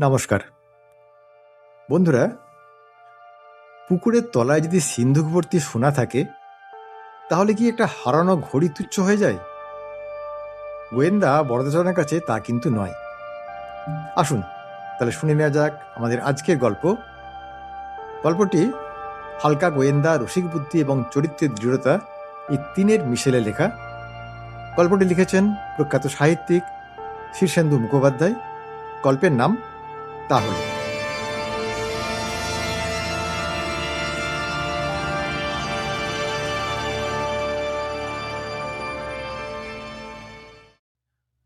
নমস্কার। বন্ধুরা, পুকুরের তলায় যদি সিন্ধুক ভর্তি সোনা থাকে, তাহলে কি একটা হারানো ঘড়ি তুচ্ছ হয়ে যায়? গোয়েন্দা বরদাচরণের কাছে তা কিন্তু নয়। আসুন, তাহলে শুনে নেওয়া যাক আমাদের আজকের গল্প। গল্পটি হালকা গোয়েন্দা, রসিক বুদ্ধি এবং চরিত্রের দৃঢ়তা এই তিনের মিশেলে লেখা। গল্পটি লিখেছেন প্রখ্যাত সাহিত্যিক শীর্ষেন্দু মুখোপাধ্যায়। গল্পের নাম তাহলে।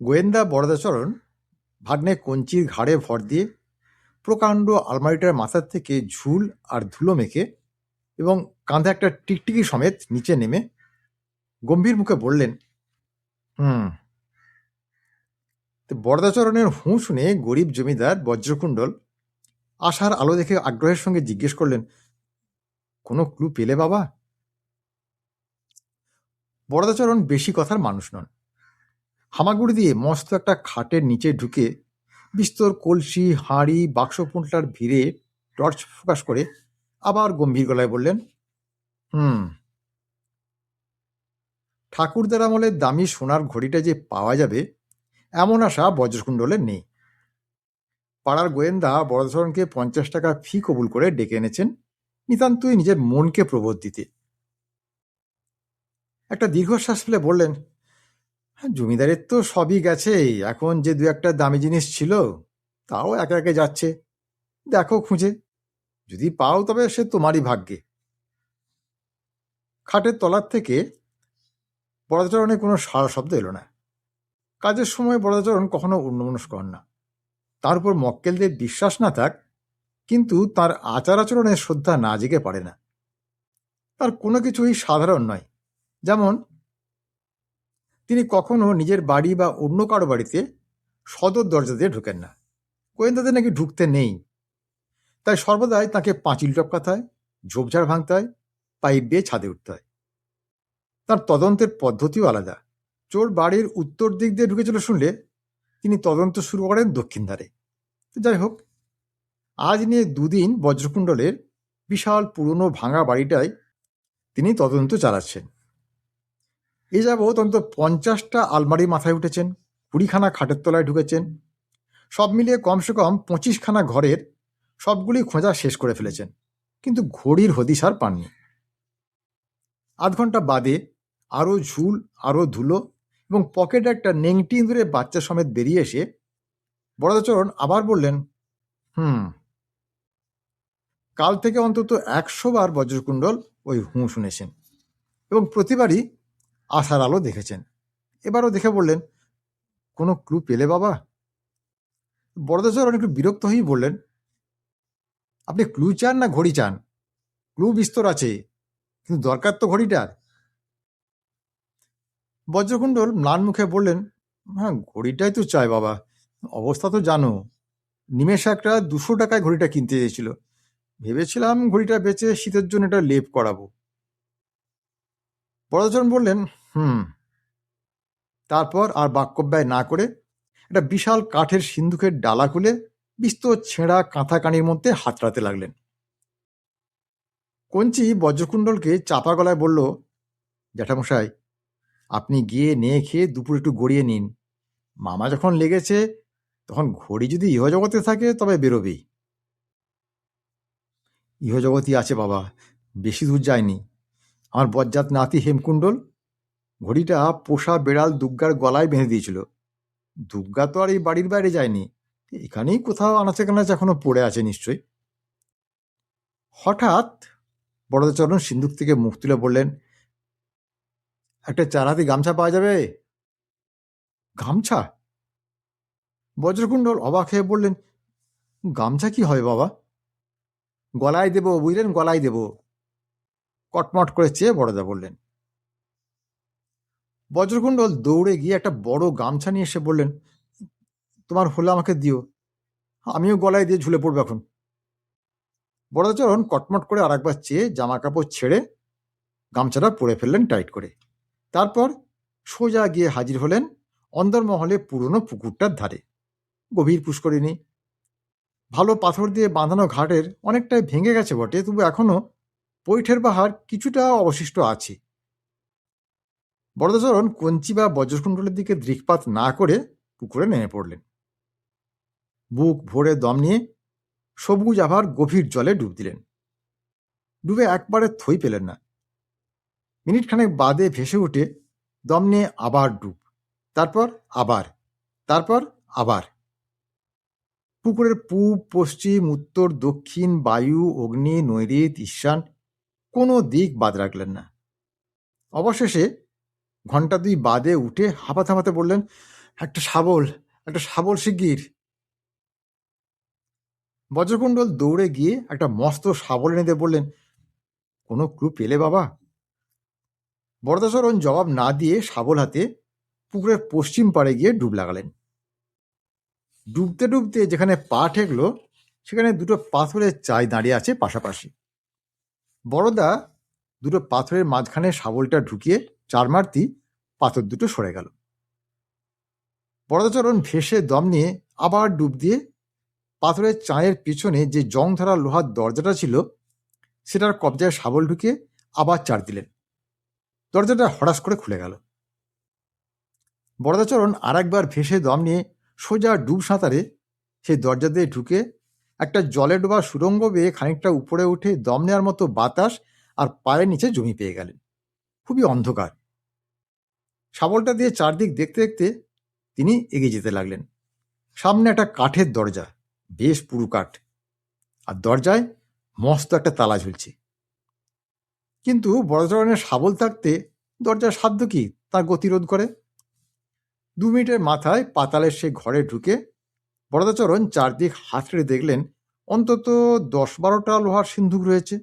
গোয়েন্দা বরদাচরণ ভাগ্নে কঞ্চির ঘাড়ে ভর দিয়ে প্রকাণ্ড আলমারিটার মাথার থেকে ঝুল আর ধুলো মেখে এবং কাঁধে একটা টিকটিকি সমেত নিচে নেমে গম্ভীর মুখে বললেন, হুম বরদাচরণের হুঁ শুনে গরিব জমিদার বজ্রকুণ্ডল আশার আলো দেখে আগ্রহের সঙ্গে জিজ্ঞেস করলেন, কোনো ক্লু পেলে বাবা? বরদাচরণ বেশি কথার মানুষ নন। হামাগুড়ি দিয়ে মস্ত একটা খাটের নিচে ঢুকে বিস্তর কলসি, হাঁড়ি বাক্স পুঁটলার ভিড়ে টর্চ ফোকাস করে আবার গম্ভীর গলায় বললেন, হুম, ঠাকুরদার আমলের দামি সোনার ঘড়িটা যে পাওয়া যাবে এমন আশা বজ্রকুণ্ডলের নেই। পাড়ার গোয়েন্দা বড়ধরনকে পঞ্চাশ টাকা ফি কবুল করে ডেকে এনেছেন। নিতান্তই নিজের মনকে প্রবোধ দিতে। একটা দীর্ঘশ্বাস ফেলে বললেন "হ্যাঁ, জমিদারের তো সবই গেছে। এখন যে দু একটা দামি জিনিস ছিল তাও একে একে যাচ্ছে। দেখো খুঁজে। যদি পাও তবে সে তোমারই ভাগ্যে। খাটের তলার থেকে বড়াচরণে কোনো সারা শব্দ এলো না। কাজের সময় বড়াচরণ কখনো অন্যমনস্ক হন না। তার উপর মক্কেলদের বিশ্বাস না থাক, কিন্তু তার আচার আচরণের শ্রদ্ধা না জেগে পারে না। তার কোনো কিছুই সাধারণ নয়। যেমন, তিনি কখনো নিজের বাড়ি বা অন্য কারও বাড়িতে সদর দরজা দিয়ে ঢুকেন না। গোয়েন্দাদের নাকি ঢুকতে নেই। তাই সর্বদাই তাকে পাঁচিল টপকাতে হয় ঝোপঝাড় ভাঙতে হয় পাইপ দিয়ে ছাদে উঠতে হয় তার তদন্তের পদ্ধতিও আলাদা। চোর বাড়ির উত্তর দিক দিয়ে ঢুকেছিল শুনলে তিনি তদন্ত শুরু করেন দক্ষিণ ধারে। যাই হোক, আজ নিয়ে দুদিন বজ্রকুণ্ডলের বিশাল পুরনো ভাঙা বাড়িটায় তিনি তদন্ত চালাচ্ছেন। এ যাবৎ অন্তত পঞ্চাশটা আলমারি মাথায় উঠেছেন, কুড়িখানা খাটের তলায় ঢুকেছেন, সব মিলিয়ে কমসে কম পঁচিশখানা ঘরের সবগুলি খোঁজা শেষ করে ফেলেছেন, কিন্তু ঘড়ির হদিস আর পাননি। আধ ঘণ্টা বাদে আরও ঝুল, আরও ধুলো এবং পকেটে একটা নেংটি ইঁদুরে বাচ্চা সমেত বেরিয়ে এসে বড়দাচরণ আবার বললেন, হুম, কাল থেকে অন্তত একশো বার বজ্রকুণ্ডল ওই হুঁ শুনেছেন এবং প্রতিবারই আশার আলো দেখেছেন। এবারও দেখে বললেন, কোনো ক্লু পেলে বাবা? বড়দাচরণ একটু বিরক্ত হয়েই বললেন, আপনি ক্লু চান না ঘড়ি চান? ক্লু বিস্তর আছে, কিন্তু দরকার তো ঘড়িটার। বজ্রকুণ্ডল ম্লান মুখে বললেন হ্যাঁ ঘড়িটাই তো চাই বাবা। অবস্থা তো জানো। নিমেষ একটা দুশো টাকায় ঘড়িটা কিনতে চেয়েছিল। ভেবেছিলাম ঘড়িটা বেচে শীতের জন্য এটা লেপ করাবো। বড়চরণ বললেন, হুম। তারপর আর বাক্যব্যয় না করে একটা বিশাল কাঠের সিন্ধুকের ডালা খুলে বিস্তর ছেঁড়া কাঁথা কানির মধ্যে হাতড়াতে লাগলেন। কঞ্চি বজ্রকুণ্ডলকে চাপা গলায় বলল, জ্যাঠামশাই আপনি গিয়ে নিয়ে খেয়ে দুপুর একটু গড়িয়ে নিন। মামা যখন লেগেছে, তখন ঘড়ি যদি ইহজগতে থাকে, তবে বেরোবেই। ইহজগতই আছে বাবা, বেশি দূর যায়নি। আমার বজ্জাত নাতি হেমকুণ্ডল ঘড়িটা পোষা বেড়াল দুগ্গার গলায় বেঁধে দিয়েছিল। দুগ্গা তো আর এই বাড়ির বাইরে যায়নি। এখানেই কোথাও আনাচে কানাচে এখনও পড়ে আছে নিশ্চয়ই। হঠাৎ বড়দাচরণ সিন্ধুক থেকে মুখ তুলে বললেন একটা চারাতি গামছা পাওয়া যাবে? গামছা? বজ্রকুণ্ডল অবাক হয়ে বললেন, গামছা কি হবে বাবা? গলায় দেব, বুঝলেন? গলায় দেব। কটমট করে চেয়ে বড়দা বললেন। বজ্রকুণ্ডল দৌড়ে গিয়ে একটা বড় গামছা নিয়ে এসে বললেন, তোমার হলে আমাকে দিও, আমিও গলায় দিয়ে ঝুলে পড়ব এখন। বড়দাচরণ কটমট করে আরেকবার চেয়ে জামা কাপড় ছেড়ে গামছাটা পরে ফেললেন টাইট করে। তারপর সোজা গিয়ে হাজির হলেন অন্দরমহলে পুরনো পুকুরটার ধারে। গভীর পুষ্করিণী। ভালো পাথর দিয়ে বাঁধানো ঘাটের অনেকটাই ভেঙে গেছে বটে, তবু এখনও পৈঠের পাহাড় কিছুটা অবশিষ্ট আছে। বরদাচরণ কঞ্চি বা বজ্রকুণ্ডলের দিকে দৃকপাত না করে পুকুরে নেমে পড়লেন। বুক ভরে দম নিয়ে সবুজ আভার গভীর জলে ডুব দিলেন। ডুবে একবারে থই পেলেন না। মিনিট খানেক বাদে ভেসে উঠে দম নিয়ে আবার ডুব, তারপর আবার তারপর আবার। পুকুরের পূব, পশ্চিম, উত্তর, দক্ষিণ, বায়ু, অগ্নি নৈরিত ঈশান, কোনো দিক বাদ রাখলেন না। অবশেষে ঘণ্টা দুই বাদে উঠে হাঁপাতে হাঁপাতে বললেন, একটা শাবল একটা শাবল শিগগির। বজ্রকুণ্ডল দৌড়ে গিয়ে একটা মস্ত শাবল এনে বললেন, কোনো ক্লু পেলে বাবা? বরদাচরণ জবাব না দিয়ে শাবল হাতে পুকুরের পশ্চিম পাড়ে গিয়ে ডুব লাগালেন। ডুবতে ডুবতে যেখানে পা ঠেকলো, সেখানে দুটো পাথরের চাই দাঁড়িয়ে আছে পাশাপাশি। বড়দা দুটো পাথরের মাঝখানে শাবলটা ঢুকিয়ে চার মারতি পাথর দুটো সরে গেল। বরদাচরণ ভেসে দম নিয়ে আবার ডুব দিয়ে পাথরের চায়ের পিছনে যে জং ধরা লোহার দরজাটা ছিল, সেটার কবজায় শাবল ঢুকিয়ে আবার চার দিলেন। দরজাটা হঠাৎ করে খুলে গেল। বরদাচরণ আর একবার ভেসে দম নিয়ে সোজা ডুব সাঁতারে সেই দরজা দিয়ে ঢুকে একটা জলে ডোবা সুরঙ্গ বেয়ে খানিকটা উপরে উঠে দম নেওয়ার মতো বাতাস আর পায়ের নিচে জমি পেয়ে গেলেন। খুবই অন্ধকার। শাবলটা দিয়ে চারদিক দেখতে দেখতে তিনি এগিয়ে যেতে লাগলেন। সামনে একটা কাঠের দরজা, বেশ পুরু কাঠ। আর দরজায় মস্ত একটা তালা ঝুলছে। কিন্তু বড় ধরনের শাবল থাকতে দরজার সাধ্য কি তার গতিরোধ করে? দু মিনিটের মাথায় পাতালের সে ঘরে ঢুকে বরদাচরণ চারদিক হাতড়ে দেখলেন অন্তত দশ বারোটা লোহার সিন্ধুক রয়েছে।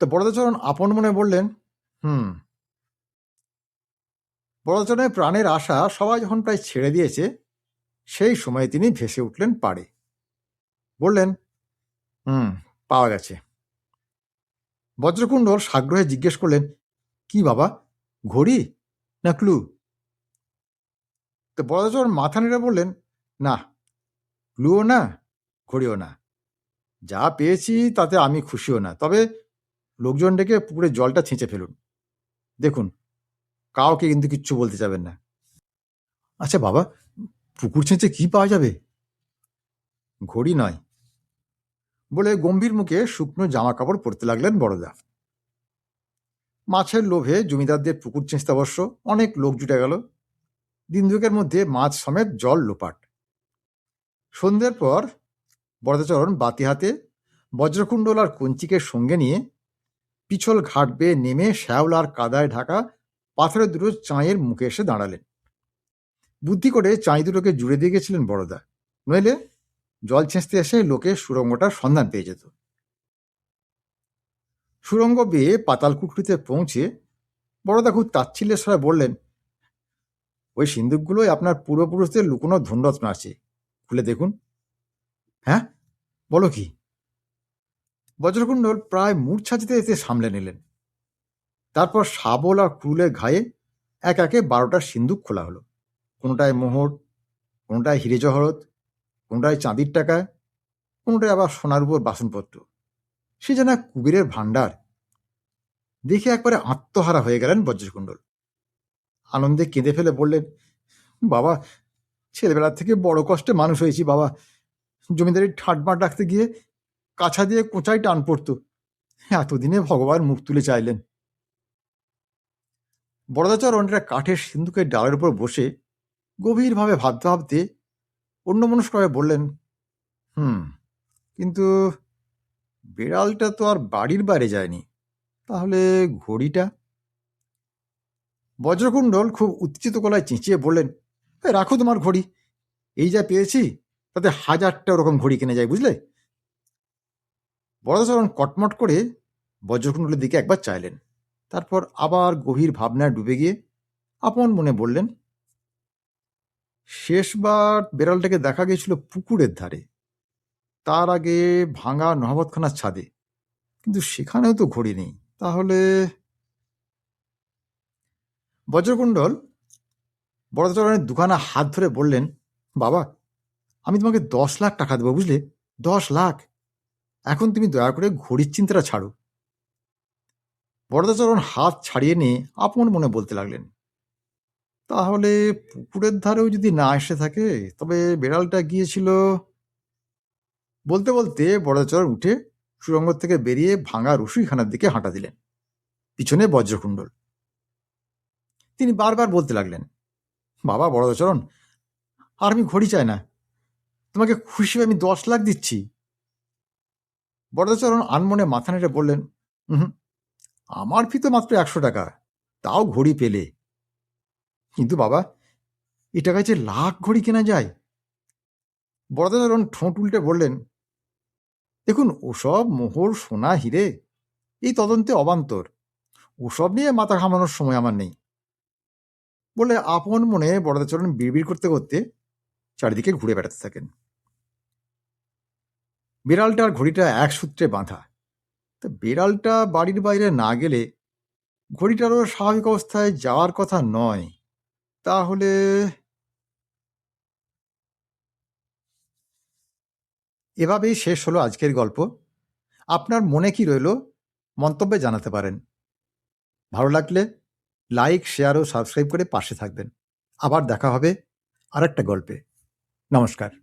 তো বরদাচরণ আপন মনে বললেন, হুম। বরদাচরণের প্রাণের আশা সবাই যখন প্রায় ছেড়ে দিয়েছে, সেই সময় তিনি ভেসে উঠলেন পাড়ে। বললেন, হুম, পাওয়া গেছে। বজ্রকুণ্ডল সাগ্রহে জিজ্ঞেস করলেন, কি বাবা, ঘড়ি না ক্লু? তো বড়জোর মাথা নেড়ে বললেন, না, ক্লুও না, ঘড়িও না। যা পেয়েছি তাতে আমি খুশিও না। তবে লোকজন ডেকে পুকুরে জলটা ছেঁচে ফেলুন। দেখুন, কাউকে কিন্তু কিচ্ছু বলতে যাবেন না। আচ্ছা বাবা, পুকুর ছেঁচে কি পাওয়া যাবে? ঘড়ি নয় বলে গম্ভীর মুখে শুকনো জামা কাপড় পরতে লাগলেন বড়দা। মাছের লোভে জমিদারদের পুকুর চেঁচতে অবশ্য অনেক লোক জুটে গেল। দিন দুয়েকের মধ্যে মাছ সমেত জল লোপাট। সন্ধ্যের পর বরদাচরণ বাতি হাতে বজ্রকুণ্ডল আর কঞ্চিকে সঙ্গে নিয়ে পিছল ঘাট বেয়ে নেমে শ্যাওলার কাদায় ঢাকা পাথরের দুটো চাঁয়ের মুখে এসে দাঁড়ালেন। বুদ্ধি করে চাঁই দুটোকে জুড়ে দিয়ে গেছিলেন বড়দা। নইলে জল ছেঁচতে এসে লোকে সুরঙ্গটার সন্ধান পেয়ে যেত। সুরঙ্গ বেয়ে পাতাল পৌঁছে বড়দা খুব তাচ্ছিল্যের সরাই বললেন, ওই সিন্দুকগুলোই আপনার পূর্বপুরুষদের লুকোনো ধনরত্ন আছে। খুলে দেখুন। হ্যাঁ? বলো কি? বজ্রকুণ্ডল প্রায় মূর্ছা যেতে যেতে সামলে নিলেন। তারপর শাবল আর ক্রুলের ঘায়ে এক একে বারোটা সিন্দুক খোলা হলো। কোনোটায় মোহর, কোনোটায় হিরে জহরত কোনোটায় চাঁদির টাকায় কোনোটায় আবার সোনার উপর বাসনপত্র। সে যেন কুবেরের ভাণ্ডার। দেখে একবারে আত্মহারা হয়ে গেলেন বজ্রকুণ্ডল। আনন্দে কেঁদে ফেলে বললেন, বাবা ছেলেবেলার থেকে বড় কষ্টে মানুষ হয়েছি বাবা। জমিদারি ঠাটমাট রাখতে গিয়ে কাছা দিয়ে কোচাই টান পড়তো। এতদিনে ভগবান মুখ তুলে চাইলেন। বড়দাচরণ একটা কাঠের সিন্ধুকের ডালের উপর বসে গভীরভাবে ভাবতে ভাবতে অন্য মনস্কভাবে বললেন হুম কিন্তু বিড়ালটা তো আর বাড়ির বাইরে যায়নি। তাহলে ঘড়িটা? বজ্রকুণ্ডল খুব উত্তেজিত গলায় চেঁচিয়ে বললেন "এ, রাখো তোমার ঘড়ি। এই যা পেয়েছি তাতে হাজারটা ওরকম ঘড়ি কিনে যায় বুঝলে? বরদাচরণ কটমট করে বজ্রকুণ্ডলের দিকে একবার চাইলেন তারপর আবার গভীর ভাবনায় ডুবে গিয়ে আপন মনে বললেন শেষবার বেড়ালটাকে দেখা গিয়েছিল পুকুরের ধারে। তার আগে ভাঙা নহবতখানার ছাদে। কিন্তু সেখানেও তো ঘড়ি নেই। তাহলে বজ্রকুণ্ডল বড়চরণের দুখানা হাত ধরে বললেন, বাবা, আমি তোমাকে দশ লাখ টাকা দেবো, বুঝলে? দশ লাখ। এখন তুমি দয়া করে ঘড়ির চিন্তাটা ছাড়ো। বরদাচরণ হাত ছাড়িয়ে নিয়ে আপন মনে বলতে লাগলেন তাহলে পুকুরের ধারেও যদি না এসে থাকে, তবে বেড়ালটা গিয়েছিল বলতে বলতে বরদাচরণ উঠে সুরঙ্গ থেকে বেরিয়ে ভাঙা রসুইখানার দিকে হাঁটা দিলেন, পিছনে বজ্রকুণ্ডল। তিনি বারবার বলতে লাগলেন, বাবা বরদাচরণ আর আমি ঘড়ি চাই না, তোমাকে খুশি আমি দশ লাখ দিচ্ছি। বরদাচরণ আনমনে মাথা নেড়ে বললেন হুম আমার ফি তো মাত্র একশো টাকা, তাও ঘড়ি পেলে। কিন্তু বাবা এ টাকায় যে লাখ ঘড়ি কেনা যায়। বরদাচরণ ঠোঁট উল্টে বললেন, দেখুন, ওসব মোহর, সোনা, হিরে, এই তদন্তে অবান্তর। ওসব নিয়ে মাথা ঘামানোর সময় আমার নেই। বলে আপন মনে বরদাচরণ বিড়বিড় করতে করতে চারিদিকে ঘুরে বেড়াতে থাকেন। বিড়ালটার ঘড়িটা এক সূত্রে বাঁধা। তা বিড়ালটা বাড়ির বাইরে না গেলে ঘড়িটারও স্বাভাবিক অবস্থায় যাওয়ার কথা নয়। তাহলে এভাবেই শেষ হলো আজকের গল্প। আপনার মনে কি রইল মন্তব্যে জানাতে পারেন। ভালো লাগলে লাইক, শেয়ার ও সাবস্ক্রাইব করে পাশে থাকবেন। আবার দেখা হবে আর একটা গল্পে। নমস্কার।